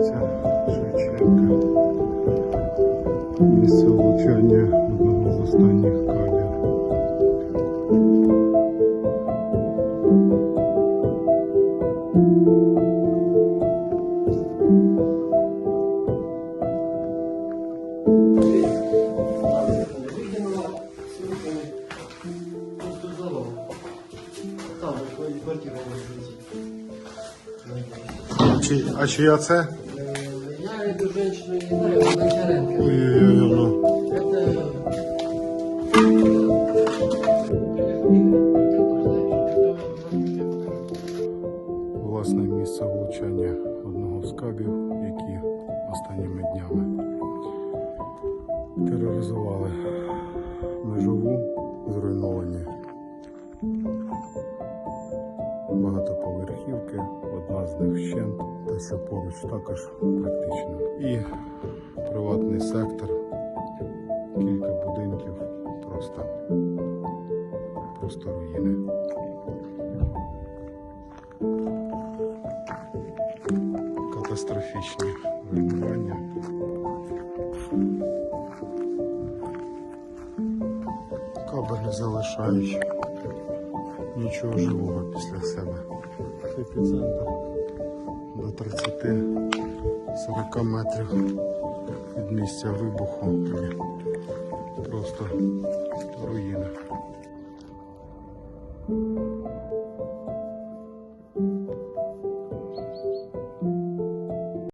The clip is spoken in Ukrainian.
Вулиця Шевченка. Місце влучання одного з останніх кабів. А чия це? Женщину. Ой-ой-ой, ну. Это... власне місце влучання одного з кабів, які останніми днями тероризували межову, зруйновані багатоповерхівки, одна з них вщент, та що поруч також практично. І приватний сектор, кілька будинків, просто, просто руїни. катастрофічні руйнування. Кабелі залишають нічого живого після себе. Епіцентр до 30-40 метрів від місця вибуху. Просто руїни.